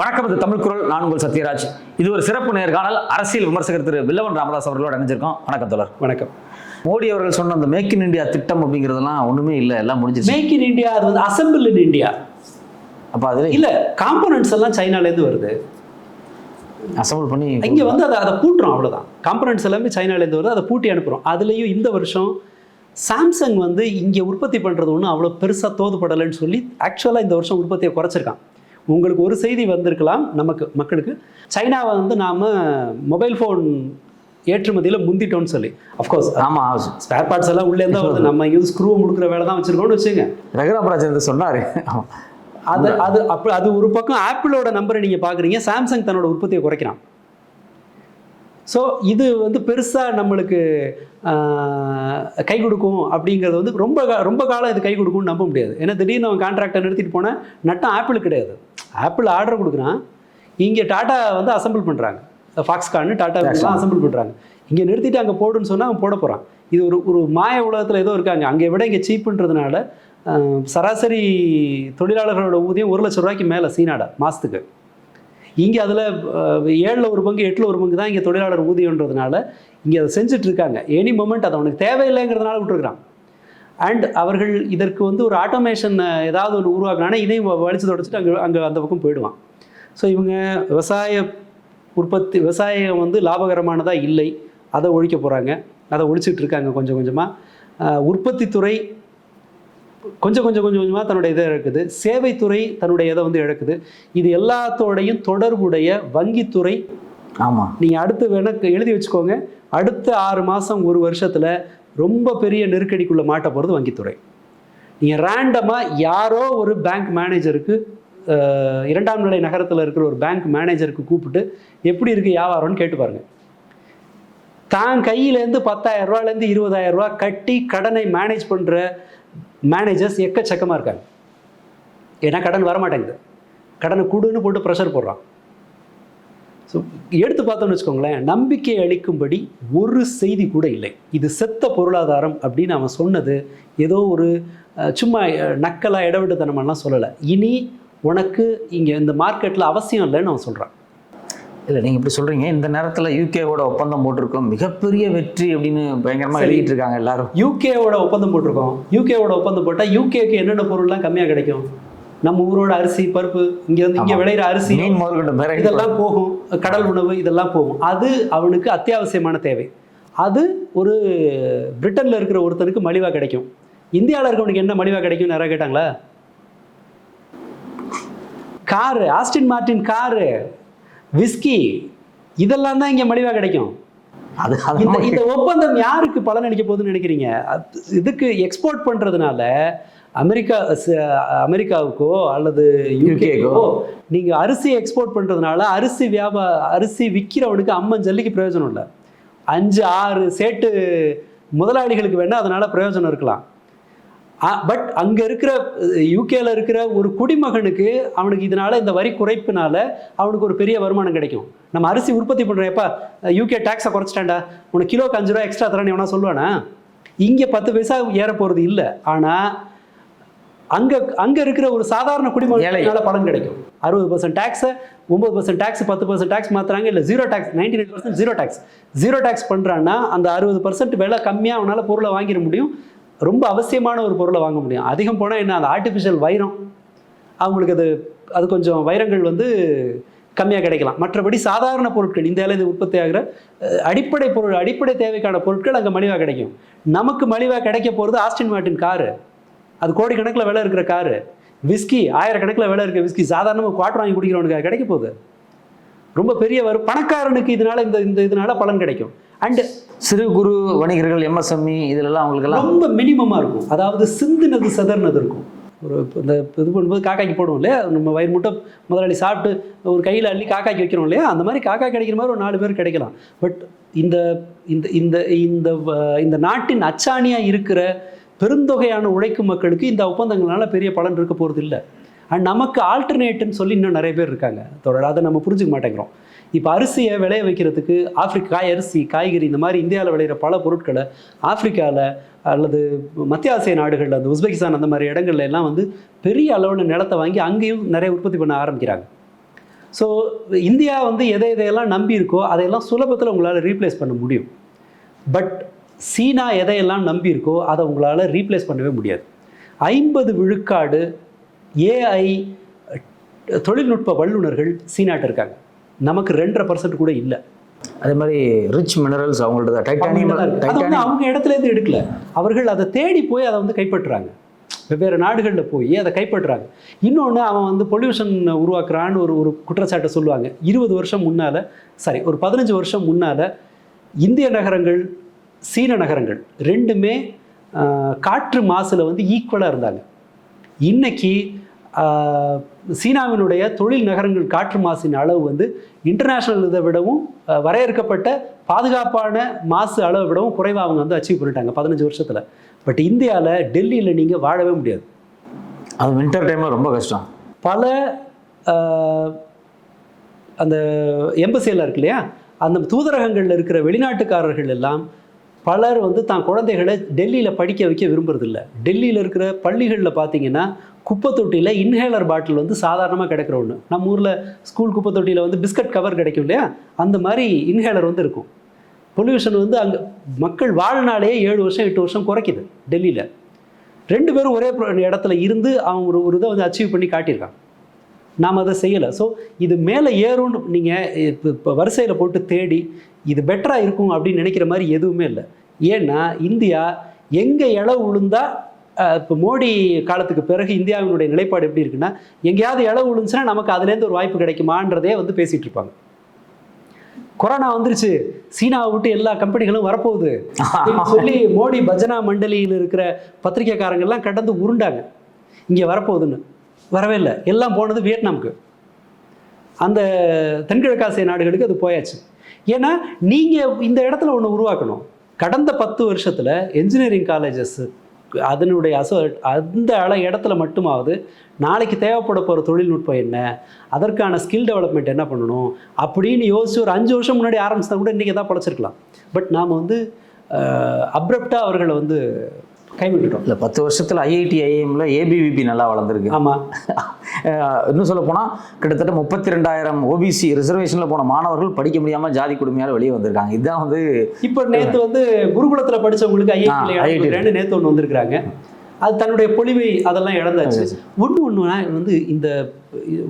வணக்கம் இது தமிழ் குரல். நான் உங்கள் சத்யராஜ். இது ஒரு சிறப்பு நேர்காணல். அரசியல் விமர்சகர் திரு வில்லவன் ராமதாஸ் அவர்களோட இணைஞ்சிருக்கோம். வணக்கம் தோழர். வணக்கம். மோடி அவர்கள் சொன்ன அந்த மேக் இன் இந்தியா திட்டம் அப்படிங்கிறதெல்லாம் ஒண்ணுமே இல்லை. எல்லாம் முடிஞ்சிருச்சு. மேக் இன் இந்தியா அது வந்து அசம்பிள் இன் இந்தியா அப்ப அதுல இல்ல காம்பனன்ட்ஸ் எல்லாம் சைனால இருந்து வருது. அசம்பிள் பண்ணி இங்க வந்து அதை அதை பூட்டுறோம் அவ்வளவுதான். காம்பனன்ட்ஸ் எல்லாமே சைனால இருந்து வருது. அதை பூட்டி அனுப்புறோம். அதுலயும் இந்த வருஷம் சாம்சங் வந்து இங்க உற்பத்தி பண்றது ஒன்றும் அவ்வளோ பெருசா தோதுபடலைன்னு சொல்லி ஆக்சுவலா இந்த வருஷம் உற்பத்தியை குறைச்சிருக்கான். உங்களுக்கு ஒரு செய்தி வந்திருக்கலாம். நமக்கு மக்களுக்கு. சைனாவை வந்து நாம மொபைல் ஃபோன் ஏற்றுமதியில முந்திட்டோம்னு சொல்லி. அஃப்கோர்ஸ் ஆமா ஸ்பேர் பார்ட்ஸ் எல்லாம் உள்ளே இருந்தால் வருது நம்ம இங்கே ஸ்க்ரூ முடுக்கிற வேலை தான் வச்சிருக்கோம்னு வச்சுங்க ரகுராமராஜன் சொன்னாரு. அது அது அப்படி அது ஒரு பக்கம் ஆப்பிளோட நம்பரை நீங்கள் பார்க்குறீங்க சாம்சங் தன்னோட உற்பத்தியை குறைக்கிறான். ஸோ இது வந்து பெருசாக நம்மளுக்கு கை கொடுக்கும் அப்படிங்கிறது வந்து ரொம்ப ரொம்ப காலம் இது கை கொடுக்கும்னு நம்ப முடியாது. ஏன்னா திடீர்னு அவன் கான்ட்ராக்டை நிறுத்திட்டு போனால் நட்டம் ஆப்பிள் கிடையாது. ஆப்பிள் ஆர்டர் கொடுக்குறான். இங்கே டாட்டா வந்து அசெம்பிள் பண்ணுறாங்க ஃபாக்ஸ்கான்னு டாட்டா அசெம்பிள் பண்ணுறாங்க இங்கே நிறுத்திட்டு அங்கே போடுன்னு சொன்னால் அவன் போட போகிறான் இது ஒரு ஒரு மாய உலகத்தில் ஏதோ இருக்காங்க. அங்கே விட இங்கே சீப்புன்றதுனால சராசரி தொழிலாளர்களோட ஊதியம் ஒரு லட்ச ரூபாய்க்கு மேலே சீனாடா மாதத்துக்கு இங்கே அதில் ஏழில் ஒரு பங்கு எட்டில் ஒரு பங்கு தான் இங்கே தொழிலாளர் ஊதியன்றதுனால இங்கே அதை செஞ்சிட்ருக்காங்க. எனி மொமெண்ட் அது அவனுக்கு தேவையில்லைங்கிறதுனால விட்டுருக்குறான். அண்ட் அவர்கள் இதற்கு வந்து ஒரு ஆட்டோமேஷன் ஏதாவது ஒன்று உருவாக்குனானா இதையும் வலிச்சு தொடச்சிட்டு அங்கே அங்கே அந்த பக்கம் போயிடுவான். ஸோ இவங்க விவசாய உற்பத்தி விவசாயம் வந்து லாபகரமானதாக இல்லை அதை ஒழிக்க போகிறாங்க அதை ஒழிச்சிட்டு இருக்காங்க கொஞ்சம். கொஞ்சமாக உற்பத்தி துறை கொஞ்சம் கொஞ்சம் கொஞ்சம் கொஞ்சமாக தன்னுடைய இதை இழக்குது. சேவைத்துறை தன்னுடைய இதை வந்து இழக்குது. இது எல்லாத்தோடையும் தொடர்புடைய வங்கித்துறை. ஆமா. நீங்கள் அடுத்து வேணா எழுதி வச்சுக்கோங்க. அடுத்த ஆறு மாதம் ஒரு வருஷத்தில் ரொம்ப பெரிய நெருக்கடிக்குள்ள மாட்ட போகிறது வங்கித்துறை. நீங்கள் ரேண்டமாக யாரோ ஒரு பேங்க் மேனேஜருக்கு இரண்டாம் நிலை நகரத்தில் இருக்கிற ஒரு பேங்க் மேனேஜருக்கு கூப்பிட்டு எப்படி இருக்குது வியாபாரம்னு கேட்டு பாருங்க. தான் கையிலேருந்து பத்தாயிரம் ரூபாலேருந்து இருபதாயிரம் ரூபா கட்டி கடனை மேனேஜ் பண்ணுற மேனேஜர்ஸ் எக்கச்சக்கமாக இருக்காங்க. ஏன்னா கடன் வரமாட்டேங்குது. கடனை கொடுன்னு போட்டு ப்ரெஷர் போடுறான். ஸோ எடுத்து பார்த்தோம்னு வச்சுக்கோங்களேன் நம்பிக்கை அளிக்கும்படி ஒரு செய்தி கூட இல்லை. இது செத்த பொருளாதாரம் அப்படின்னு அவன் சொன்னது ஏதோ ஒரு சும்மா நக்கலாக நக்கலா இடவிட்டுத்தனமெல்லாம் சொல்லலை. இனி உனக்கு இங்கே இந்த மார்க்கெட்டில் அவசியம் இல்லைன்னு அவன் சொல்கிறான் இல்ல நீங்க இப்படி சொல்றீங்க. இந்த நேரத்துல யூகேவோட ஒப்பந்தம் போட்டிருக்கோம். மிகப்பெரிய வெற்றி அப்படின்னு பயங்கரமா சரி. எழுதிட்டு இருக்காங்க எல்லாரும் யூகேவோட ஒப்பந்தம் போட்டிருக்கோம். யூகேவோட ஒப்பந்தம் போட்டால் யூகேக்கு என்னென்ன பொருள்லாம் கம்மியாக கிடைக்கும்? நம்ம ஊரோட அரிசி பருப்பு இங்கே வந்து இங்கே. விளையிற அரிசி இதெல்லாம் போகும். கடல் உணவு இதெல்லாம் போகும். அது அவனுக்கு அத்தியாவசியமான தேவை. அது ஒரு பிரிட்டனில் இருக்கிற ஒருத்தனுக்கு மலிவாக கிடைக்கும். இந்தியாவில் இருக்கவனுக்கு என்ன மலிவாக கிடைக்கும் நிறைய கேட்டாங்களா? Car Aston Martin car. Whisky இதெல்லாம் தான் இங்கே மலிவாக கிடைக்கும். அது இந்த இந்த ஒப்பந்தம் யாருக்கு பலன் அளிக்க போகுதுன்னு நினைக்கிறீங்க? இதுக்கு எக்ஸ்போர்ட் பண்றதுனால அமெரிக்கா அமெரிக்காவுக்கோ அல்லது யூகேக்கோ நீங்க அரிசி எக்ஸ்போர்ட் பண்றதுனால அரிசி வியாபா அரிசி விற்கிறவனுக்கு அம்மன் ஜல்லிக்கு பிரயோஜனம் இல்லை. அஞ்சு ஆறு சேட்டு முதலாளிகளுக்கு வேணா அதனால பிரயோஜனம் இருக்கலாம். பட் அங்க இருக்கிற யூகேல இருக்கிற ஒரு குடிமகனுக்கு அவனுக்கு இதனால இந்த வரி குறைப்புனால அவனுக்கு ஒரு பெரிய வருமானம் கிடைக்கும். நம்ம அரிசி உற்பத்தி பண்றப்ப யூகே டேக்ஸை குறைச்சிட்டாண்டா உனக்கு கிலோக்கு அஞ்சு ரூபா எக்ஸ்ட்ரா தரேன்னு எவனா சொல்லுவானா? இங்க பத்து பைசா ஏற போறது இல்லை. ஆனா அங்க அங்க இருக்கிற ஒரு சாதாரண குடிமகனால பலன் கிடைக்கும். அறுபது பர்சன்ட் டேக்ஸை ஒன்பது பர்சன்ட் டேக்ஸ் பத்து பர்சன்ட் டேக்ஸ் மாத்துறாங்க இல்லை zero tax ninety nine percent zero tax zero tax பண்றான்னா அந்த அறுபது பர்சன்ட் விலை கம்மியாக அவனால பொருளை வாங்கிட முடியும். ரொம்ப அவசியமான ஒரு பொருளை வாங்க முடியும். அதிகம் போனால் என்ன அந்த ஆர்டிஃபிஷியல் வைரம். அவங்களுக்கு அது அது கொஞ்சம் வைரங்கள் வந்து கம்மியாக கிடைக்கலாம். மற்றபடி சாதாரண பொருட்கள் இந்தியாவில் இது உற்பத்தி ஆகிற அடிப்படை பொருள் அடிப்படை தேவைக்கான பொருட்கள் அங்கே மலிவாக கிடைக்கும். நமக்கு மலிவாக கிடைக்க போகிறது ஆஸ்டின் மார்ட்டின் காரு அது கோடிக்கணக்கில் விலை இருக்கிற காரு விஸ்கி ஆயிரக்கணக்கில் விலை இருக்கிற விஸ்கி சாதாரணமாக குவாட்டர் வாங்கி குடிக்கிறவனுக்கு கிடைக்க போகுது. ரொம்ப பெரிய வரும் பணக்காரனுக்கு இதனால இந்த இந்த இதனால் பலன் கிடைக்கும். அண்டு சிறு குறு வணிகர்கள் எம்எஸ்எம்இ இதிலெல்லாம் அவங்களுக்கெல்லாம் அவங்களுக்கு ரொம்ப மினிமமாக இருக்கும். அதாவது சிந்துனது சதர்னது இருக்கும். ஒரு இந்த இது பண்ணும்போது காக்காய்க்கு போடுவோம் இல்லையா? நம்ம வயிறு முட்டை முதலாளி சாப்பிட்டு ஒரு கையில் அள்ளி காக்காய்க்கு வைக்கிறோம் இல்லையா? அந்த மாதிரி காக்காய் கிடைக்கிற மாதிரி ஒரு நாலு பேர் கிடைக்கலாம். பட் இந்த இந்த இந்த இந்த வ- இந்த நாட்டின் அச்சாணியாக இருக்கிற பெருந்தொகையான உழைக்கும் மக்களுக்கு இந்த ஒப்பந்தங்களால பெரிய பலன் இருக்க போகிறது இல்லை அண்ட் நமக்கு ஆல்டர்னேட்டுன்னு சொல்லி இன்னும் நிறைய பேர் இருக்காங்க. தொடர் அதை நம்ம புரிஞ்சுக்க மாட்டேங்கிறோம். இப்போ அரிசியை விளைய வைக்கிறதுக்கு ஆப்பிரிக்க காய் அரிசி காய்கறி இந்த மாதிரி இந்தியாவில் விளையிற பல பொருட்களை ஆப்பிரிக்காவில் அல்லது மத்திய ஆசிய நாடுகளில் அந்த உஸ்பெகிஸ்தான் அந்த மாதிரி இடங்கள்ல எல்லாம் வந்து பெரிய அளவில் நிலத்தை வாங்கி அங்கேயும் நிறைய உற்பத்தி பண்ண ஆரம்பிக்கிறாங்க. ஸோ இந்தியா வந்து எதை எதையெல்லாம் நம்பி இருக்கோ அதையெல்லாம் சுலபத்தில் உங்களால் ரீப்ளேஸ் பண்ண முடியும். பட் சீனா எதையெல்லாம் நம்பி இருக்கோ அதை உங்களால் ரீப்ளேஸ் பண்ணவே முடியாது. ஐம்பது விழுக்காடு ஏஐ தொழில்நுட்ப வல்லுநர்கள் சீனாட்ட இருக்காங்க. நமக்கு ரெண்டரை பர்சன்ட் கூட இல்லை. அதே மாதிரி ரிச் மினரல்ஸ் அவங்களோட டைட்டானியம் அவங்க இடத்துல இருந்து எடுக்கல. அவர்கள் அதை தேடி போய் அதை வந்து கைப்பற்றுறாங்க. வெவ்வேறு நாடுகளில் போய் அதை கைப்பற்றுறாங்க. இன்னொன்று அவன் வந்து பொல்யூஷன் உருவாக்குறான்னு ஒரு ஒரு குற்றச்சாட்டை சொல்லுவாங்க. இருபது வருஷம் முன்னால் சாரி ஒரு பதினஞ்சு வருஷம் முன்னால் இந்திய நகரங்கள் சீன நகரங்கள் ரெண்டுமே காற்று மாசுல வந்து ஈக்குவலாக இருந்தாங்க. இன்னைக்கு ஆஹ், சீனாவினுடைய தொழில் நகரங்கள் காற்று மாசின் அளவு வந்து இன்டர்நேஷ்னல் இதை விடவும் வரையறுக்கப்பட்ட பாதுகாப்பான மாசு அளவை விடவும் குறைவாக அவங்க வந்து அச்சீவ் பண்ணிட்டாங்க பதினஞ்சு வருஷத்தில். பட் இந்தியாவில் டெல்லியில் நீங்கள் வாழவே முடியாது. அது வின்டர் டைம்ல ரொம்ப கஷ்டம். பல அந்த எம்பசியில் இருக்கு இல்லையா? அந்த தூதரகங்களில் இருக்கிற வெளிநாட்டுக்காரர்கள் எல்லாம் பலர் வந்து தான் குழந்தைகளை டெல்லியில் படிக்க வைக்க விரும்புறதில்ல. டெல்லியில் இருக்கிற பள்ளிகளில் பார்த்தீங்கன்னா குப்பை தொட்டியில் இன்ஹேலர் பாட்டில் வந்து சாதாரணமாக கிடைக்கிற ஒன்று நம்ம ஊரில் ஸ்கூல் குப்பை தொட்டியில் வந்து பிஸ்கட் கவர் கிடைக்கும் இல்லையா? அந்த மாதிரி இன்ஹேலர் வந்து இருக்கும். பொல்யூஷன் வந்து அங்கே மக்கள் வாழ்நாளே ஏழு வருஷம் எட்டு வருஷம் குறைக்குது டெல்லியில். ரெண்டு பேரும் ஒரே இடத்துல இருந்து அவங்க ஒரு ஒரு இதை வந்து அச்சீவ் பண்ணி காட்டியிருக்காங்க. நாம் அதை செய்யலை. ஸோ இது மேலே ஏறும்னு நீங்கள் இப்போ இப்போ வரிசையில் போட்டு தேடி இது பெட்டராக இருக்கும் அப்படின்னு நினைக்கிற மாதிரி எதுவுமே இல்லை. ஏன்னா இந்தியா எங்கே இளவு விழுந்தால் இப்போ மோடி காலத்துக்கு பிறகு இந்தியாவினுடைய நிலைப்பாடு எப்படி இருக்குன்னா எங்கேயாவது இளவு விழுந்துச்சுன்னா நமக்கு அதுலேருந்து ஒரு வாய்ப்பு கிடைக்குமான்றதே வந்து பேசிகிட்டு இருப்பாங்க. கொரோனா வந்துருச்சு. சீனாவை விட்டு எல்லா கம்பெனிகளும் வரப்போகுது. அப்படின்னு சொல்லி மோடி பஜனா மண்டலியில் இருக்கிற பத்திரிகைக்காரங்கெல்லாம் கடந்து உருண்டாங்க. இங்கே வரப்போகுதுன்னு. வரவே இல்லை. எல்லாம் போனது வியட்நாமுக்கு. அந்த தென்கிழக்காசிய நாடுகளுக்கு அது போயாச்சு. ஏன்னா நீங்கள் இந்த இடத்துல ஒன்று உருவாக்கணும். கடந்த பத்து வருஷத்தில் என்ஜினியரிங் காலேஜஸ் அதனுடைய அசோ அந்த அள இடத்துல மட்டுமாவது நாளைக்கு தேவைப்பட போகிற தொழில்நுட்பம் என்ன? அதற்கான ஸ்கில் டெவலப்மெண்ட் என்ன பண்ணணும்? அப்படின்னு யோசிச்சு ஒரு அஞ்சு வருஷம் முன்னாடி ஆரம்பிச்சா கூட இன்றைக்கி தான் பழச்சிருக்கலாம். பட் நாம் வந்து அப்ரப்டாக அவர்களை வந்து கைவிட்டுட்டோம். இல்லை பத்து வருஷத்துல ஐஐடி ஐஎம்ல ஏபிவிபி நல்லா வளர்ந்துருக்கு. ஆமாம் இன்னும் சொல்ல போனா கிட்டத்தட்ட முப்பத்தி ரெண்டாயிரம் ஓபிசி ரிசர்வேஷன்ல போன மாணவர்கள் படிக்க முடியாம ஜாதி கொடுமையால வெளியே வந்திருக்காங்க. இதுதான் வந்து இப்போ நேத்து வந்து குருகுலத்துல படிச்சவங்களுக்கு ஆ, ஐஐடி IIT. ரெண்டு நேத்து ஒன்று வந்திருக்கிறாங்க. அது தன்னுடைய பொலிவை அதெல்லாம் இழந்தாச்சு. ஒன்று ஒன்றுனா வந்து இந்த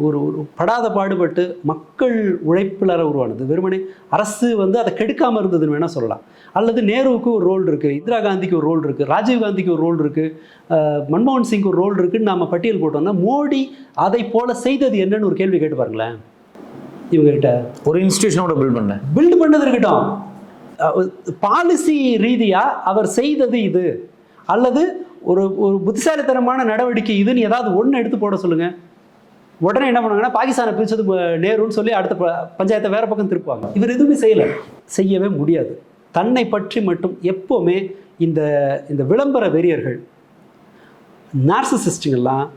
ஒரு ஒரு படாத பாடுபட்டு மக்கள் உழைப்பில் உருவானது. வெறுமனே அரசு வந்து அதை கெடுக்காம இருந்ததுன்னு வேணா சொல்லலாம். அல்லது நேருவுக்கு ஒரு ரோல் இருக்கு இந்திரா காந்திக்கு ஒரு ரோல் இருக்கு ராஜீவ் காந்திக்கு ஒரு ரோல் இருக்கு அஹ், மன்மோகன் சிங் ஒரு ரோல் இருக்குன்னு நாம பட்டியல் போட்டோம்னா மோடி அதை போல செய்தது என்னன்னு ஒரு கேள்வி கேட்டு பாருங்களேன். இவங்ககிட்ட. ஒரு இன்ஸ்டிடியூஷனோட பில்ட் பண்ணேன். பில்டு பண்ணது இருக்கட்டும். பாலிசி ரீதியா அவர் செய்தது இது. அல்லது ஒரு ஒரு புத்திசாலித்தனமான நடவடிக்கை இதுன்னு ஏதாவது ஒன்று எடுத்து போட சொல்லுங்க. உடனே என்ன பண்ணுவாங்கன்னா பாகிஸ்தானை பிரிச்சது நேருன்னு சொல்லி அடுத்த ப- பஞ்சாயத்தை வேற பக்கம் திருப்புவாங்க. இவர் எதுவுமே செய்யலை. செய்யவே முடியாது. தன்னை பற்றி மட்டும் எப்போவுமே இந்த இந்த விளம்பர வெறியர்கள் நார்சிசிஸ்டுங்கெல்லாம்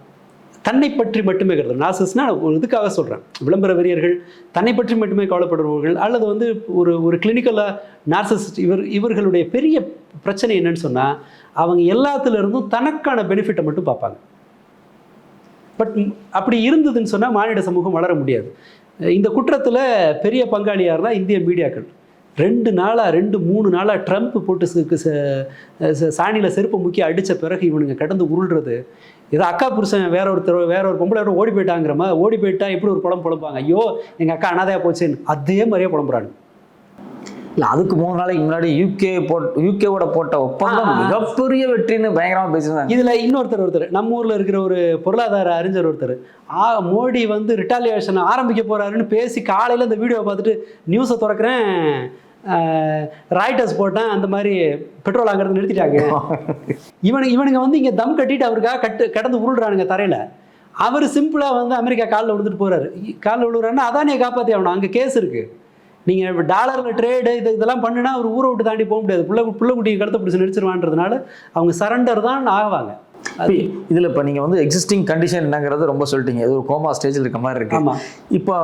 தன்னை பற்றி மட்டுமே கருது நார்சிஸ்ட்னா ஒரு இதுக்காக சொல்கிறேன் விளம்பர வெறியர்கள் தன்னை பற்றி மட்டுமே கவலைப்படுபவர்கள் அல்லது வந்து ஒரு ஒரு கிளினிக்கலாக நார்சிசிஸ்ட் இவர் இவர்களுடைய பெரிய பிரச்சனை என்னன்னு சொன்னால் அவங்க எல்லாத்துலேருந்தும் தனக்கான பெனிஃபிட்டை மட்டும் பார்ப்பாங்க. பட் அப்படி இருந்ததுன்னு சொன்னால் மானிட சமூகம் வளர முடியாது. இந்த குற்றத்தில் பெரிய பங்காளியார்னா இந்திய மீடியாக்கள். ரெண்டு நாளாக ரெண்டு மூணு நாளாக ட்ரம்ப் போட்டு ச- ச- சாணியில் செருப்பை முக்கி அடித்த பிறகு இவனுங்க கடந்து உருள்றது. ஏதோ அக்கா புருஷன் வேற ஒருத்தர் வேற ஒரு பொம்பளை யாரோ ஓடி போயிட்டாங்கிற மாதிரி ஓடி போயிட்டா எப்படி ஒரு குழம்பு புலம்பாங்க ஐயோ எங்கள் அக்கா அனாதையாக போச்சேன்னு. அதே மாதிரியே புலம்புறாங்க இல்ல அதுக்கு மூணு நாளைக்கு முன்னாடி யூகே போட் யூகேவோட போட்ட ஒப்பந்தம். மிகப்பெரிய வெற்றின்னு பயங்கரமா பேசியிருந்தாங்க. இதுல இன்னொருத்தர் ஒருத்தர் நம்ம ஊர்ல இருக்கிற ஒரு பொருளாதார அறிஞர் ஒருத்தர். ஆ மோடி வந்து ரிட்டாலியேஷன் ஆரம்பிக்க போறாருன்னு பேசி காலையில இந்த வீடியோவை பார்த்துட்டு நியூஸை திறக்கிறேன் ராய்டர்ஸ் போட்டேன் அந்த மாதிரி பெட்ரோல் ஆங்கிறது நிறுத்திட்டாங்க. இவனுக்கு இவனுங்க வந்து இங்க தம் கட்டிட்டு அவருக்காக கட்டு கடந்து உருள்றானுங்க தரையில. அவர் சிம்பிளா வந்து அமெரிக்கா காலில் விழுந்துட்டு போறாரு. காலில் விழுறாருன்னா அதானே காப்பாத்தி ஆகணும் அங்க கேஸ் இருக்கு. நீங்க டாலர்ல ட்ரேடு இது இதெல்லாம் பண்ணுனா அவர் ஊரை விட்டு தாண்டி போக முடியாது. புள்ள புள்ளக்குட்டியை கடத்த பிடிச்சி நடிச்சிருவான்றதுனால அவங்க சரண்டர் தான் ஆகுவாங்க இப்ப இதுல இப்ப நீங்க வந்து எக்ஸிஸ்டிங் கண்டிஷன் என்னங்கிறது ரொம்ப சொல்லிட்டீங்க. இது ஒரு கோமா ஸ்டேஜில் இருக்க மாதிரி இருக்கு. இப்போ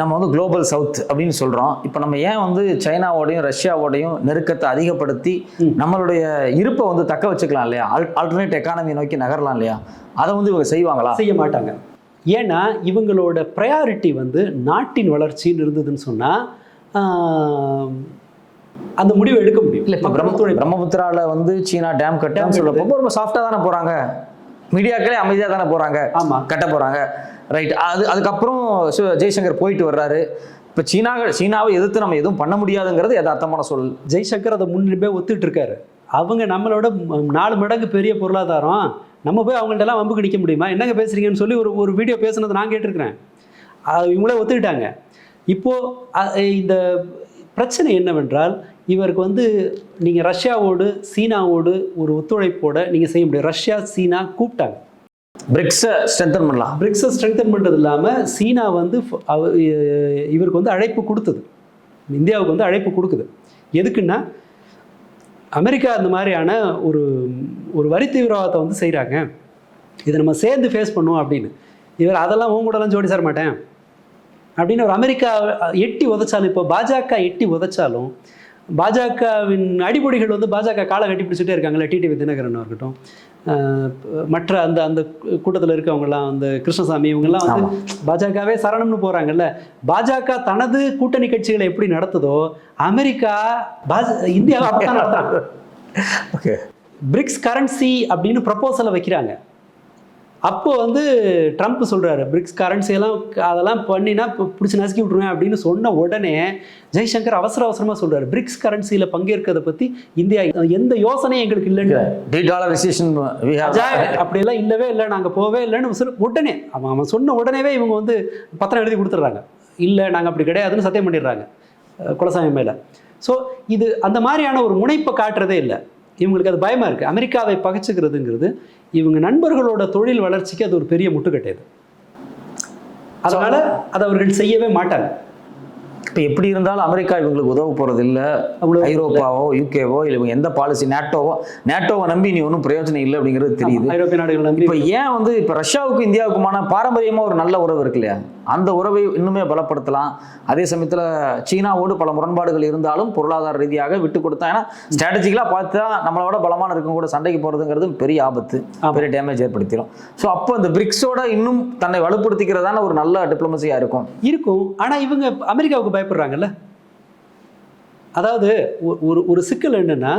நம்ம வந்து குளோபல் சவுத் அப்படின்னு சொல்றோம். இப்போ நம்ம ஏன் வந்து சைனாவோடையும் ரஷ்யாவோடையும் நெருக்கத்தை அதிகப்படுத்தி. நம்மளுடைய இருப்பை வந்து தக்க வச்சுக்கலாம் இல்லையா? ஆல்டர்னேட் எக்கானமி நோக்கி நகரலாம் இல்லையா? அதை வந்து இவங்க செய்வாங்களா? செய்ய மாட்டாங்க. ஏன்னா இவங்களோட ப்ரையாரிட்டி வந்து நாட்டின் வளர்ச்சின்னு இருந்ததுன்னு சொன்னால் அந்த முடிவை எடுக்க முடியும். இல்ல இப்ப மக்கள் பிரம்ம ஒத்துழைப்பு. பிரம்மபுத்திரால வந்து சீனா டேம் கட்டன்னு Dam சொல்றப்போ ரொம்ப சாஃப்டா தானே போறாங்க. மீடியாக்களே அமைதியா தானே போறாங்க. ஆமா. கட்ட போறாங்க. ரைட் அது அதுக்கப்புறம் ஜெய்சங்கர் போயிட்டு வர்றாரு. இப்ப சீனா சீனாவை எதிர்த்து நம்ம எதுவும் பண்ண முடியாதுங்கிறது யதார்த்தமான சொல். ஜெய்சங்கர் அதை முன்னிருப்பே ஒத்துட்டு இருக்காரு. அவங்க நம்மளோட நாலு மடங்கு பெரிய பொருளாதாரம் நம்ம போய் அவங்கள்ட்ட எல்லாம் வம்புக்கு நிற்க முடியுமா? என்னங்க பேசுறீங்கன்னு சொல்லி ஒரு ஒரு வீடியோ பேசுனது நான் கேட்டிருக்கிறேன். இவங்களே ஒத்துக்கிட்டாங்க. இப்போ அ- இந்த பிரச்சனை என்னவென்றால் இவருக்கு வந்து நீங்கள் ரஷ்யாவோடு சீனாவோடு ஒரு ஒத்துழைப்போட நீங்கள் செய்ய முடியும். ரஷ்யா சீனா கூப்பிட்டாங்க. பிரிக்ஸை ஸ்ட்ரென்தன் பண்ணலாம். பிரிக்ஸை ஸ்ட்ரெங்தன் பண்ணுறது இல்லாமல் சீனா வந்து இவருக்கு வந்து அழைப்பு கொடுத்தது. இந்தியாவுக்கு வந்து அழைப்பு கொடுக்குது. எதுக்குன்னா அமெரிக்கா அந்த மாதிரியான ஒரு ஒரு வரி தீவிரவாதத்தை வந்து செய்கிறாங்க இதை நம்ம சேர்ந்து ஃபேஸ் பண்ணுவோம் அப்படின்னு. இவர் அதெல்லாம் உன் கூடலாம் ஜோடி சேர மாட்டேன். அப்படின்னு ஒரு அமெரிக்கா எட்டி உதைச்சாலும் இப்போ பாஜக எட்டி உதைச்சாலும் பாஜகவின் அடிப்படைகள் வந்து பாஜக காலை கட்டி பிடிச்சிட்டே இருக்காங்கல்ல டிடிவி தினகரன் இருக்கட்டும் மற்ற அந்த அந்த கூட்டத்தில் இருக்கவங்கலாம் அந்த கிருஷ்ணசாமி இவங்கெல்லாம் வந்து பாஜகவே சரணம்னு போகிறாங்கல்ல பாஜக தனது கூட்டணி கட்சிகளை எப்படி நடத்துதோ அமெரிக்கா பாஜ இந்தியாவை நடத்துறாங்க. ஓகே பிரிக்ஸ் கரன்சி அப்படின்னு ப்ரப்போசலை வைக்கிறாங்க. அப்போ வந்து ட்ரம்ப் சொல்றாரு பிரிக்ஸ் கரன்சி எல்லாம் அதெல்லாம் பண்ணினா பிடிச்சி நசுக்கி விட்ருவேன் அப்படின்னு சொன்ன உடனே ஜெய்சங்கர் அவசர அவசரமா சொல்றாரு பிரிக்ஸ் கரன்சியில் பங்கேற்கிறத பத்தி இந்தியா எந்த யோசனையும் எங்களுக்கு இல்லைன்னு. அப்படியெல்லாம் இல்லவே இல்லை நாங்கள் போவே இல்லைன்னு சொல்லி உடனே அவன் அவன் சொன்ன உடனேவே இவங்க வந்து பத்திரம் எழுதி கொடுத்துட்றாங்க. இல்லை நாங்கள் அப்படி கிடையாதுன்னு சத்தியம் பண்ணிடுறாங்க குலசாமி மேலே. ஸோ இது அந்த மாதிரியான ஒரு முனைப்பை காட்டுறதே இல்லை. இவங்களுக்கு அது பயமாக இருக்குது அமெரிக்காவை பகைச்சுக்கிறதுங்கிறது இவங்க நண்பர்களோட தொழில் வளர்ச்சிக்கு அது ஒரு பெரிய முட்டுக்கட்டை அது அதனால் அதை அவர்கள் செய்யவே மாட்டாங்க. இப்போ எப்படி இருந்தாலும் அமெரிக்கா இவங்களுக்கு உதவ போறது இல்ல ஐரோப்பாவோ யூகேவோ இல்லை இவங்க எந்த பாலிசி நேட்டோவோ நேட்டோவை நம்பி நீ ஒன்றும் பிரயோஜனம் இல்லை அப்படிங்கிறது தெரியுது. ஐரோப்பிய நாடுகள் நம்பி இப்போ ஏன் வந்து இப்போ ரஷ்யாவுக்கும் இந்தியாவுக்குமான பாரம்பரியமாக ஒரு நல்ல உறவு இருக்கு இல்லையா? அந்த உறவை இன்னுமே பலப்படுத்தலாம். அதே சமயத்தில் சீனாவோடு பல முரண்பாடுகள் இருந்தாலும் பொருளாதார ரீதியாக விட்டு கொடுத்தா ஏன்னா ஸ்ட்ராட்டஜிக்கலாக பார்த்தா நம்மளோட பலமான இருக்கும் கூட சண்டைக்கு போகிறதுங்கிறது பெரிய ஆபத்து. பெரிய டேமேஜ் ஏற்படுத்திடும் ஸோ அப்போ இந்த பிரிக்ஸோட இன்னும் தன்னை வலுப்படுத்திக்கிறதான ஒரு நல்ல டிப்ளமசியாக இருக்கும். இருக்கும். ஆனால் இவங்க அமெரிக்காவுக்கு பயப்படுறாங்கல்ல? அதாவது ஒரு ஒரு சிக்கல் என்னன்னா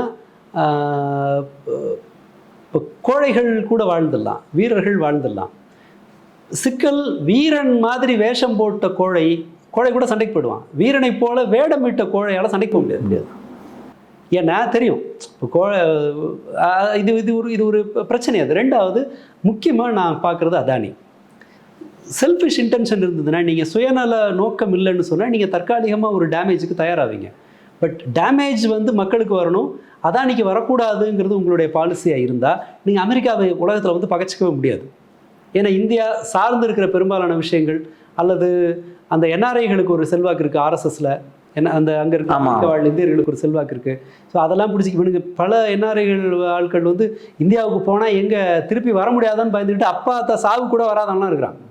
இப்போ கோழைகள் கூட வாழ்ந்துடலாம் வீரர்கள் வாழ்ந்துடலாம். சிக்கல் வீரன் மாதிரி வேஷம் போட்ட கோழை கோழை கூட சண்டைக்கு போயிடுவான். வீரனை போல வேடமிட்ட கோழையால சண்டைக்கு போக முடியாது. முடியாது. ஏன்னா தெரியும். இப்போ கோழை இது இது ஒரு இது ஒரு பிரச்சனை அது. ரெண்டாவது முக்கியமாக நான் பார்க்குறது அதானி. செல்ஃபிஷ் இன்டென்ஷன் இருந்ததுன்னா நீங்கள் சுயநல நோக்கம் இல்லைன்னு சொன்னால் நீங்கள் தற்காலிகமாக ஒரு டேமேஜுக்கு தயாராவீங்க. பட் டேமேஜ் வந்து மக்களுக்கு வரணும். அதானிக்கு வரக்கூடாதுங்கிறது உங்களுடைய பாலிசியாக இருந்தால் நீங்கள் அமெரிக்காவை உலகத்தில் வந்து பகைச்சிக்கவே முடியாது. ஏன்னா இந்தியா சார்ந்து இருக்கிற பெரும்பாலான விஷயங்கள் அல்லது அந்த என்ஆர்ஐகளுக்கு ஒரு செல்வாக்கு இருக்குது ஆர்எஸ்எஸ்ல. என்ன அந்த அங்கே இருக்க. அமெரிக்க வாழ் இந்தியர்களுக்கு ஒரு செல்வாக்கு இருக்குது ஸோ அதெல்லாம் பிடிச்சி இவனுக்கு பல என்ஆர்ஐகள் ஆட்கள் வந்து இந்தியாவுக்கு போனால் எங்கே திருப்பி வர முடியாதான்னு பயந்துக்கிட்டு அப்பா அத்தா சாவு கூட வராதவங்களாம் இருக்கிறாங்க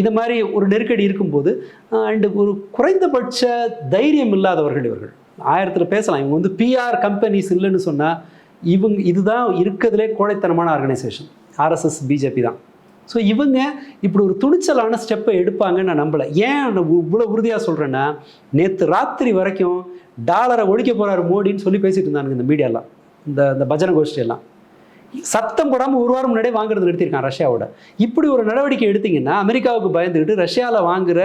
இது மாதிரி ஒரு நெருக்கடி இருக்கும்போது அண்டு ஒரு குறைந்தபட்ச தைரியம் இல்லாதவர்கள் இவர்கள். ஆயிரத்தில் பேசலாம். இவங்க வந்து பிஆர் கம்பெனிஸ் இல்லைன்னு சொன்னால் இவங்க இதுதான் இருக்கிறதுலே கோழைத்தனமான ஆர்கனைசேஷன் ஆர்எஸ்எஸ் பிஜேபி தான். ஸோ இவங்க இப்படி ஒரு துணிச்சலான ஸ்டெப்பை எடுப்பாங்கன்னு நான் நம்பலை. ஏன் நான் இவ்வளோ உறுதியாக சொல்கிறேன்னா நேற்று ராத்திரி வரைக்கும் டாலரை ஒழிக்க போகிறாரு மோடின்னு சொல்லி பேசிட்டு இருந்தானுங்க இந்த மீடியாலாம் இந்த இந்த பஜனை கோஷ்டி எல்லாம். சத்தம் போடாமல் ஒரு வாரம் முன்னாடியே வாங்குறது நிறுத்தியிருக்கான் ரஷ்யாவோட. இப்படி ஒரு நடவடிக்கை எடுத்தீங்கன்னா அமெரிக்காவுக்கு பயந்துக்கிட்டு ரஷ்யாவில் வாங்குற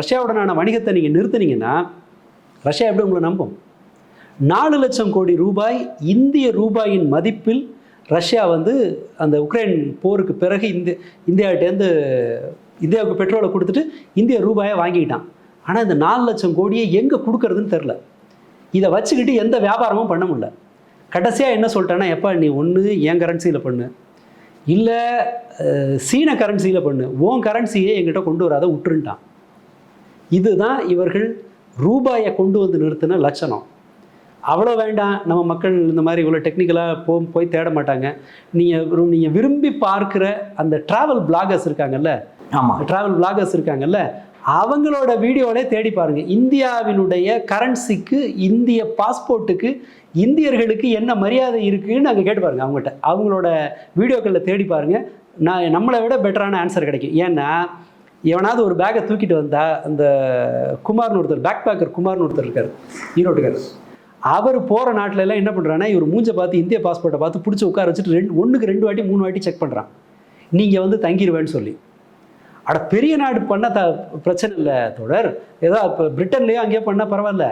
ரஷ்யாவுடனான வணிகத்தை நீங்கள் நிறுத்தினீங்கன்னா ரஷ்யா எப்படி உங்களை நம்பும்? நாலு லட்சம் கோடி ரூபாய் இந்திய ரூபாயின் மதிப்பில் ரஷ்யா வந்து அந்த உக்ரைன் போருக்கு பிறகு இந்திய இந்தியாவிட்டேருந்து இந்தியாவுக்கு பெட்ரோலை கொடுத்துட்டு இந்திய ரூபாயை வாங்கிக்கிட்டான். ஆனால் இந்த நாலு லட்சம் கோடியை எங்கே கொடுக்கறதுன்னு தெரில. இதை வச்சுக்கிட்டு எந்த வியாபாரமும் பண்ண முடியல. கடைசியாக என்ன சொல்லிட்டேன்னா எப்பா நீ ஒன்று என் கரன்சியில் பண்ணு. இல்லை சீன கரன்சியில் பண்ணு. உன் கரன்சியை எங்கிட்ட கொண்டு வராத விட்டுருன்ட்டான் இதுதான் இவர்கள் ரூபாயை கொண்டு வந்து நிறுத்தின லட்சணம். அவ்வளோ வேண்டாம். நம்ம மக்கள் இந்த மாதிரி இவ்வளோ டெக்னிக்கலாக போ போய் தேட மாட்டாங்க. நீங்கள் நீங்கள் விரும்பி பார்க்குற அந்த ட்ராவல் பிளாகர்ஸ் இருக்காங்கல்ல? ஆமா. ட்ராவல் பிளாகர்ஸ் இருக்காங்கல்ல? அவங்களோட வீடியோவிலே தேடி பாருங்க. இந்தியாவினுடைய கரன்சிக்கு இந்திய பாஸ்போர்ட்டுக்கு இந்தியர்களுக்கு என்ன மரியாதை இருக்குன்னு அங்கே கேட்டு பாருங்க அவங்ககிட்ட. அவங்களோட வீடியோக்களில் தேடி பாருங்க. நான் நம்மளை விட பெட்டரான ஆன்சர் கிடைக்கும். ஏன்னா எவனாவது ஒரு பேக்கை தூக்கிட்டு வந்தா அந்த குமார்னு ஒருத்தர் பேக் பேக்கர் குமார்னு ஒருத்தர் இருக்கார். ஈரோட்டுக்கார் அவர் போகிற நாட்டுல எல்லாம் என்ன பண்ணுறான்னா இவர் மூஞ்ச பார்த்து இந்திய பாஸ்போர்ட்டை பார்த்து பிடிச்சி உட்கார வச்சுட்டு ரெண்டு ஒன்றுக்கு ரெண்டு வாட்டி மூணு வாட்டி செக் பண்ணுறான் நீங்கள் வந்து தங்கிடுவேன்னு சொல்லி. அட பெரிய நாடு பண்ண த பிரச்சனை இல்லை தொடர் ஏதோ இப்போ பிரிட்டன்லேயோ அங்கேயோ பண்ணால் பரவாயில்ல.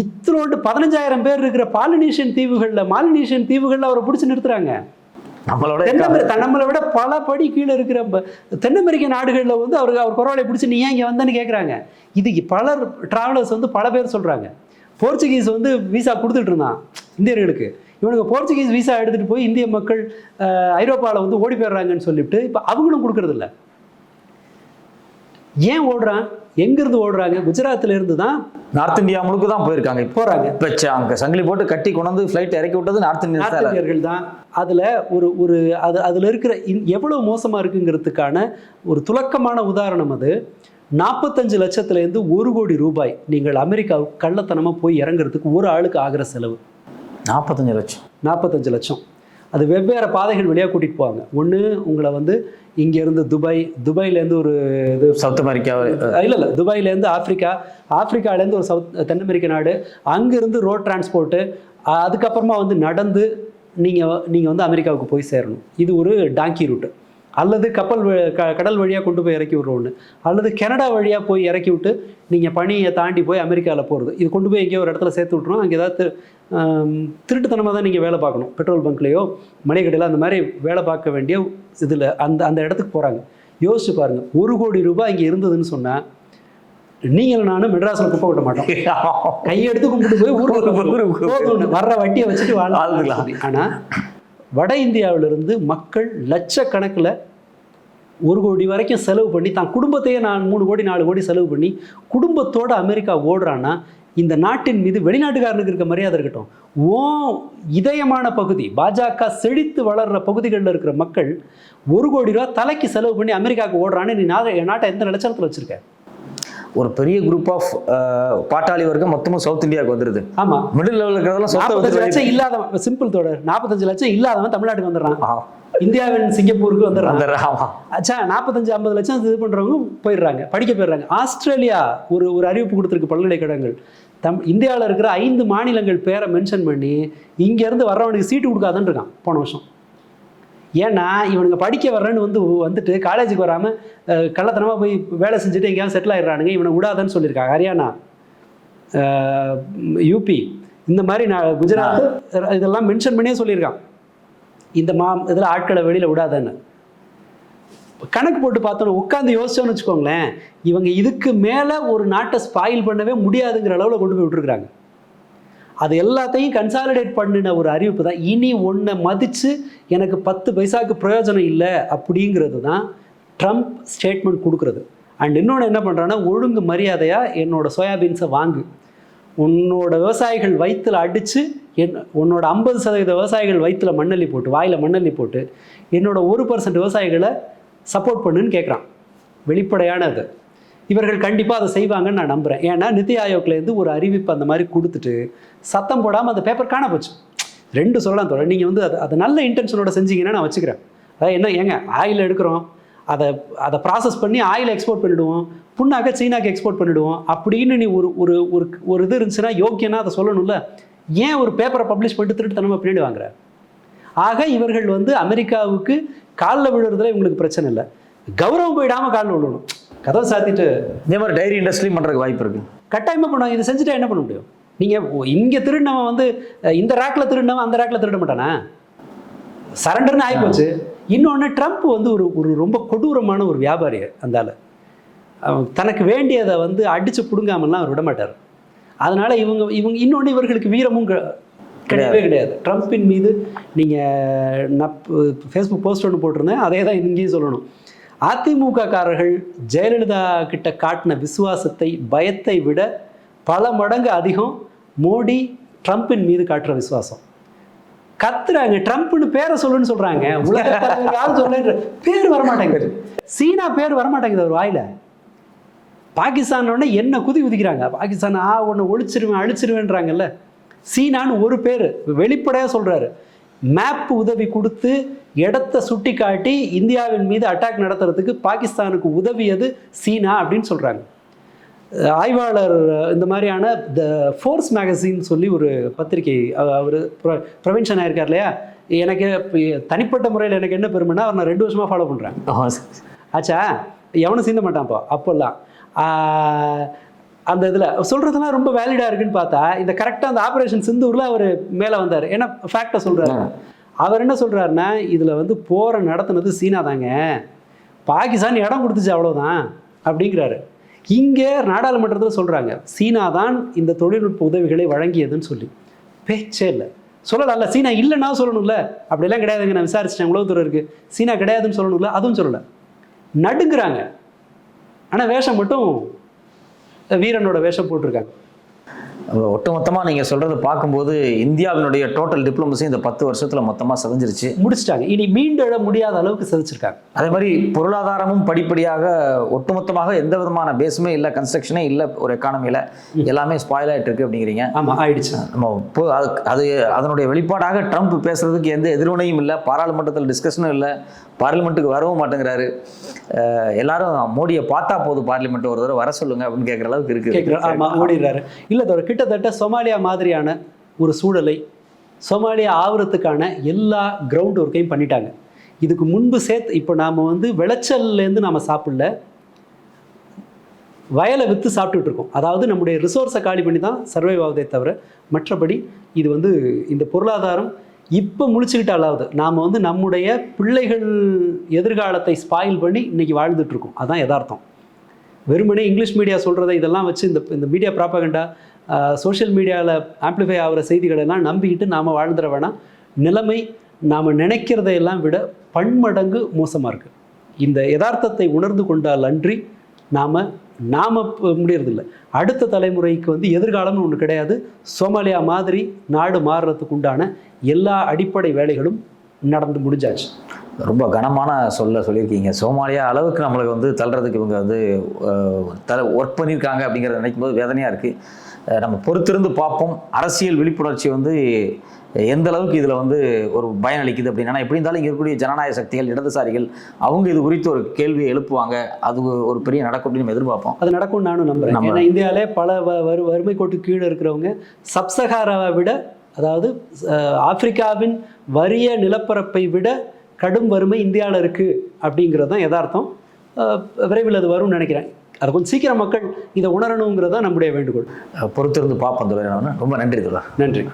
இத்தனோண்டு பதினஞ்சாயிரம் பேர் இருக்கிற பாலினீஷியன் தீவுகளில் மாலினீஷியன் தீவுகளில் அவரை பிடிச்சி நிறுத்துறாங்க. நம்மளோட தென்னமெரி நம்மளை விட பல படி கீழே இருக்கிற தென் அமெரிக்க நாடுகளில் வந்து அவருக்கு அவர் குரவாலை பிடிச்சி நீ ஏன் இங்கே வந்தேன்னு கேட்குறாங்க இதுக்கு பலர் டிராவலர்ஸ் வந்து பல பேர் சொல்கிறாங்க போர்ச்சுகீஸ் வந்து விசா கொடுத்துட்டு இருந்தான் இந்தியர்களுக்கு. இவனுக்கு போர்ச்சுகீஸ் விசா எடுத்துகிட்டு போய் இந்திய மக்கள் ஐரோப்பாவில் வந்து ஓடி போயிடுறாங்கன்னு சொல்லிட்டு இப்போ அவங்களும் கொடுக்கறதில்ல. ஏன் ஓடுறான்? எங்கேருந்து ஓடுறாங்க? குஜராத்ல இருந்து தான் நார்த் இந்தியா முழுக்க தான் போயிருக்காங்க போகிறாங்க இப்போ அங்கே சங்கிலி போட்டு கட்டி கொண்டு ஃப்ளைட் இறக்கி விட்டது நார்த் இந்தியா நார்த் இந்தியர்கள் தான். அதில் ஒரு ஒரு அது அதில் இருக்கிற எவ்வளோ மோசமாக இருக்குங்கிறதுக்கான ஒரு துலக்கமான உதாரணம் அது. நாற்பத்தஞ்சு லட்சத்துலேருந்து ஒரு கோடி ரூபாய் நீங்கள் அமெரிக்காவுக்கு கள்ளத்தனமாக போய் இறங்குறதுக்கு ஒரு ஆளுக்கு ஆகிற செலவு. நாற்பத்தஞ்சு லட்சம். நாற்பத்தஞ்சு லட்சம். அது வெவ்வேறு பாதைகள் வழியாக கூட்டிகிட்டு போவாங்க. ஒன்று உங்களை வந்து இங்கேருந்து துபாய் துபாயிலேருந்து ஒரு இது சவுத் அமெரிக்கா இல்லை இல்லை. துபாயிலேருந்து ஆப்பிரிக்கா ஆப்பிரிக்காலேருந்து ஒரு சவுத் தென் அமெரிக்க நாடு. அங்கேருந்து ரோட் டிரான்ஸ்போர்ட்டு அதுக்கப்புறமா வந்து நடந்து நீங்கள் நீங்கள் வந்து அமெரிக்காவுக்கு போய் சேரணும். இது ஒரு டாங்கி ரூட்டு. அல்லது கப்பல் கடல் வழியாக கொண்டு போய் இறக்கி விட்ற ஒன்று அல்லது கனடா வழியாக போய் இறக்கி விட்டு நீங்கள் பணியை தாண்டி போய் அமெரிக்காவில் போகிறது இது கொண்டு போய் எங்கேயோ ஒரு இடத்துல சேர்த்து விட்ருவோம் அங்கே ஏதாவது திருட்டுத்தனமாக தான் நீங்கள் வேலை பார்க்கணும். பெட்ரோல் பங்க்லேயோ மளிகடையில் அந்த மாதிரி வேலை பார்க்க வேண்டிய இதில் அந்த அந்த இடத்துக்கு போகிறாங்க யோசிச்சு பாருங்க. ஒரு கோடி ரூபாய் இங்கே இருந்ததுன்னு சொன்னால் நீங்கள் நானும் மெட்ராஸில் குப்பை கொட்ட மாட்டோம். கையெடுத்து கும்பிட்டு போய் ஊருக்கு வர்ற வட்டியை வச்சுட்டு. வாழ்ந்துக்கலாம். ஆனால் வட இந்தியாவிலிருந்து மக்கள் லட்சக்கணக்கில் ஒரு கோடி வரைக்கும் செலவு பண்ணி தான் குடும்பத்தையே நான் மூணு கோடி நாலு கோடி செலவு பண்ணி குடும்பத்தோடு அமெரிக்கா ஓடுறான்னா இந்த நாட்டின் மீது வெளிநாட்டுக்காரனுக்கு இருக்க மரியாதை இருக்கட்டும். ஓ இதயமான பகுதி பாஜக செழித்து வளர்ற பகுதிகளில் இருக்கிற மக்கள் ஒரு கோடி ரூபா தலைக்கு செலவு பண்ணி அமெரிக்காவுக்கு ஓடுறான்னு நீ நாட்டை என் நாட்டை எந்த நிலச்சலத்தில் வச்சுருக்கேன் ஒரு பெரிய குரூப் ஆஃப் பாட்டாளி வர்க்கம் மொத்தமும் சவுத் இந்தியாவுக்கு வந்துருது. ஆமாம் மிடில் லெவலில் இருக்கிறதெல்லாம் நாற்பத்தஞ்சு லட்சம் இல்லாதவன் சிம்பிள் தொடர் நாற்பத்தஞ்சு லட்சம் இல்லாதவன் தமிழ்நாட்டுக்கு வந்துடுறான். இந்தியாவின் சிங்கப்பூருக்கு ஆமா. அச்சா நாற்பத்தஞ்சு ஐம்பது லட்சம் இது பண்ணுறவங்க போயிடுறாங்க படிக்க போயிடுறாங்க. ஆஸ்திரேலியா ஒரு ஒரு அறிவிப்பு கொடுத்துருக்கு பல்கலைக்கழகங்கள். தம் இந்தியாவில் இருக்கிற ஐந்து மாநிலங்கள் பேரை மென்ஷன் பண்ணி இங்கேருந்து வர்றவனுக்கு சீட்டு கொடுக்காதுன்னு இருக்கான் போன வருஷம். ஏன்னா இவனுங்க படிக்க வர்றேன்னு வந்து வந்துட்டு காலேஜுக்கு வராமல் கள்ளத்தனமாக போய் வேலை செஞ்சுட்டு எங்கேயாவது செட்டில் ஆயிடுறானுங்க. இவனை விடாதன்னு சொல்லியிருக்காங்க. ஹரியானா யூபி இந்த மாதிரி நான் குஜராத் இதெல்லாம் மென்ஷன் பண்ணியே சொல்லியிருக்கான். இந்த மா இதில் ஆட்களை வெளியில் விடாதன்னு. கணக்கு போட்டு பார்த்தோம் உட்காந்து யோசிச்சோன்னு வச்சுக்கோங்களேன் இவங்க இதுக்கு மேலே ஒரு நாட்டை ஸ்பாயில் பண்ணவே முடியாதுங்கிற அளவில் கொண்டு போய் விட்டுருக்குறாங்க. அது எல்லாத்தையும் கன்சாலிடேட் பண்ணின ஒரு அறிவிப்பு தான். இனி ஒன்றை மதித்து எனக்கு பத்து பைசாவுக்கு பிரயோஜனம் இல்லை அப்படிங்கிறது தான் ட்ரம்ப் ஸ்டேட்மெண்ட் கொடுக்குறது. அண்ட் இன்னொன்று என்ன பண்ணுறான்னா ஒழுங்கு மரியாதையாக என்னோடய சோயாபீன்ஸை வாங்கு. உன்னோட விவசாயிகள் வயிற்றில் அடித்து என் உன்னோட ஐம்பது சதவீத விவசாயிகள் வயிற்றில் மண்ணள்ளி போட்டு வாயில் மண்ணள்ளி போட்டு என்னோட ஒரு பர்சன்ட் விவசாயிகளை சப்போர்ட் பண்ணுன்னு கேட்குறான் வெளிப்படையானது. இவர்கள் கண்டிப்பாக அதை செய்வாங்கன்னு நான் நம்புகிறேன் ஏன்னா நிதி ஆயோக்லேருந்து ஒரு அறிவிப்பு அந்த மாதிரி கொடுத்துட்டு சத்தம் போடாமல் அந்த பேப்பர் காண போச்சு. ரெண்டு சொல்லலாம் தோழர். நீங்கள் வந்து அதை அதை நல்ல இன்டென்ஷனோட செஞ்சீங்கன்னா நான் வச்சுக்கிறேன். அதாவது என்ன ஏங்க ஆயில் எடுக்கிறோம். அதை அதை ப்ராசஸ் பண்ணி ஆயில் எக்ஸ்போர்ட் பண்ணிவிடுவோம் புண்ணாக்க சீனாக்கு எக்ஸ்போர்ட் பண்ணிவிடுவோம் அப்படின்னு நீ ஒரு ஒரு ஒரு ஒரு இது இருந்துச்சுன்னா யோக்கியனா அதை சொல்லணும்ல. ஏன் ஒரு பேப்பரை பப்ளிஷ் பண்ணிட்டு திருட்டு தனமாக பின்னாடி வாங்குற? ஆக இவர்கள் வந்து அமெரிக்காவுக்கு காலில் விழுறதுல இவங்களுக்கு பிரச்சனை இல்லை. கௌரவம் போயிடாமல் காலில் விழணும். கதவை சாத்திட்டு இதே மாதிரி டைரி இண்டஸ்ட்ரி பண்றதுக்கு வாய்ப்பு இருக்கு. கட்டாயமாக பண்ணுவாங்க. இதை செஞ்சுட்டா என்ன பண்ண முடியும்? நீங்கள் இங்கே திருடினவன் வந்து இந்த ரேக்கில் திருடினவன் அந்த ரேக்கில் திருட மாட்டானா? சரண்டர்னு ஆகிப்போச்சு. இன்னொன்று ட்ரம்ப் வந்து ஒரு ஒரு ரொம்ப கொடூரமான ஒரு வியாபாரி அந்த ஆளு. அவன் தனக்கு வேண்டியதை வந்து அடித்து பிடுங்காமலாம் அவர் விட மாட்டார் அதனால இவங்க இவங்க இன்னொன்று இவர்களுக்கு வீரமும் கிடையவே கிடையாது. ட்ரம்ப்பின் மீது நீங்கள் நான் ஃபேஸ்புக் போஸ்ட் ஒன்று போட்டிருந்தேன். அதே தான் இங்கேயும் சொல்லணும். அதிமுக காரர்கள் ஜெயலலிதா கிட்ட காட்டின விசுவாசத்தை பயத்தை விட பல மடங்கு அதிகம் மோடி ட்ரம்ப்பின் மீது காட்டுற விசுவாசம். கத்துறாங்க. ட்ரம்ப்னு பேரை சொல்லுன்னு சொல்றாங்க. உலக தலைவர் யாரும் சொல்ல பேர் வரமாட்டேங்குது. சீனா பேர் வரமாட்டேங்குது அவர் வாயில. பாகிஸ்தான் உடனே என்ன குதி குதிக்கிறாங்க? பாகிஸ்தான் ஆ ஒன்று ஒழிச்சிருவேன் அழிச்சிருவேன்றாங்கல்ல. சீனான்னு ஒரு பேர். வெளிப்படையாக சொல்றாரு. மேப் உதவி கொடுத்து இடத்த சுட்டி காட்டி இந்தியாவின் மீது அட்டாக் நடத்துறதுக்கு பாகிஸ்தானுக்கு உதவியது சீனா அப்படின்னு சொல்கிறாங்க ஆய்வாளர் இந்த மாதிரியான த ஃபோர்ஸ் மேகசின் சொல்லி ஒரு பத்திரிகை அவர் ப்ரொவென்ஷன் ஆயிருக்கார் இல்லையா? எனக்கு தனிப்பட்ட முறையில் எனக்கு என்ன பெருமைன்னா அவர் நான் ரெண்டு வருஷமாக ஃபாலோ பண்ணுறேன் ஆச்சா? எவனும் சீந்த மாட்டான்ப்பா. அப்போல்லாம். அந்த இதில் சொல்கிறதுலாம் ரொம்ப வேலிடாக இருக்குன்னு பார்த்தா இந்த கரெக்டாக அந்த ஆப்ரேஷன் சிந்தூரில் அவர் மேலே வந்தார். ஏன்னா ஃபேக்டை சொல்கிறாரு அவர் என்ன சொல்கிறாருன்னா இதில் வந்து போரை நடத்துனது சீனா தாங்க. பாகிஸ்தான் இடம் கொடுத்துச்சு அவ்வளோதான் அப்படிங்கிறாரு. இங்கே நாடாளுமன்றத்தில் சொல்கிறாங்க சீனா தான் இந்த தொழில்நுட்ப உதவிகளை வழங்கியதுன்னு சொல்லி. பேச்சே இல்லை. சொல்லலாம்ல சீனா இல்லைன்னா சொல்லணும்ல. அப்படிலாம் கிடையாதுங்க நான் விசாரிச்சிட்டேன். உளவுத்துறை இருக்குது சீனா கிடையாதுன்னு சொல்லணும்ல அதுவும் சொல்லலை. நடுங்குறாங்க. ஆனால் வேஷம் மட்டும் வீரனோட வேஷம் போட்டிருக்காங்க. ஒட்டுமொத்தமாக நீங்கள் சொல்கிறத பார்க்கும்போது இந்தியாவினுடைய டோட்டல் டிப்ளமசி இந்த பத்து வருஷத்தில் மொத்தமாக செதஞ்சிருச்சு. முடிச்சிட்டாங்க. இனி மீண்டெழ முடியாத அளவுக்கு சிதைச்சிருக்காங்க. அதே மாதிரி பொருளாதாரமும் படிப்படியாக ஒட்டுமொத்தமாக எந்த விதமான பேஸுமே இல்லை கன்ஸ்ட்ரக்ஷனே இல்லை ஒரு எக்கானமியில் எல்லாமே ஸ்பாயில் ஆகிட்டு இருக்கு அப்படிங்கிறீங்க. ஆமாம் ஆயிடுச்சு. நம்ம இப்போ அது அது அதனுடைய வெளிப்பாடாக ட்ரம்ப் பேசுறதுக்கு எந்த எதிர்வினையும் இல்லை பாராளுமன்றத்தில் டிஸ்கஷனும் இல்லை பார்லிமெண்ட்டுக்கு வரவும் மாட்டேங்கிறாரு. எல்லாரும் மோடியை பார்த்தா போதும் பார்லிமெண்ட் ஒரு தடவை வர சொல்லுங்க அப்படின்னு கேட்குற அளவுக்கு இருக்கு. கேட்குறேன் ஆமாம் ஓடிடுறாரு. இல்லை கிட்டத்தட்ட சோமாலியா மாதிரியான ஒரு சூழலை சோமாலியா ஆவரத்துக்கான எல்லா கிரவுண்ட் ஒர்க்கையும் பண்ணிட்டாங்க. இதுக்கு முன்பு சேர்த்து இப்போ நாம் வந்து விளைச்சல்லேருந்து நாம் சாப்பிடல. வயலை விற்று சாப்பிட்டுட்டு இருக்கோம். அதாவது நம்முடைய ரிசோர்ஸை காலி பண்ணி தான் சர்வைவ் ஆகுதே தவிர மற்றபடி இது வந்து இந்த பொருளாதாரம் இப்போ முழிச்சுக்கிட்டாலாவது நாம் வந்து நம்முடைய பிள்ளைகள் எதிர்காலத்தை ஸ்பாயில் பண்ணி இன்னைக்கு வாழ்ந்துட்டுருக்கோம் இருக்கோம். யதார்த்தம். வெறுமனே இங்கிலீஷ் மீடியா சொல்கிறத இதெல்லாம் வச்சு இந்த இந்த மீடியா ப்ராப்பகண்டா சோஷியல் மீடியாவில் ஆம்ப்ளிஃபை ஆகிற செய்திகளை எல்லாம் நம்பிக்கிட்டு நாம் வாழ்ந்துட வேணாம். நிலைமை நாம் நினைக்கிறதையெல்லாம் விட பன்மடங்கு மோசமாக இருக்குது இந்த யதார்த்தத்தை உணர்ந்து கொண்டால் அன்றி நாம் நாம் முடியறதில்ல. அடுத்த தலைமுறைக்கு வந்து எதிர்காலம்னு ஒன்று கிடையாது. சோமாலியா மாதிரி நாடு மாறுறதுக்கு உண்டான எல்லா அடிப்படை வேலைகளும் நடந்து முடிஞ்சாச்சு. ரொம்ப கனமான சொல்ல சொல்லியிருக்கீங்க. சோமாலியா அளவுக்கு நம்மளுக்கு வந்து தள்ளுறதுக்கு இவங்க வந்து தல ஒர்க் பண்ணியிருக்காங்க அப்படிங்கிறத நினைக்கும் போது வேதனையாக இருக்குது நம்ம பொறுத்திருந்து பார்ப்போம். அரசியல் விழிப்புணர்ச்சி வந்து எந்த அளவுக்கு இதில் வந்து ஒரு பயன் அளிக்குது அப்படின்னா எப்படி இருந்தாலும் இங்கே இருக்கக்கூடிய ஜனநாயக சக்திகள் இடதுசாரிகள் அவங்க இது குறித்து ஒரு கேள்வியை எழுப்புவாங்க. அது ஒரு பெரிய நடக்கும் அப்படின்னு எதிர்பார்ப்போம். அது நடக்கும் நானும் நம்புறேன். ஏன்னா இந்தியாவிலே பல வறு வறுமை கோட்டு கீழே இருக்கிறவங்க சப்சகாராவை விட அதாவது ஆப்பிரிக்காவின் வறிய நிலப்பரப்பை விட கடும் வறுமை இந்தியாவில் இருக்குது அப்படிங்கிறது தான் யதார்த்தம் விரைவில் அது வரும்னு நினைக்கிறேன். அதை கொஞ்சம் சீக்கிரம் மக்கள் இதை உணரணுங்கிறது நம்முடைய வேண்டுகோள். பொறுத்திருந்து பார்ப்போம் ரொம்ப நன்றி தோழர் நன்றி.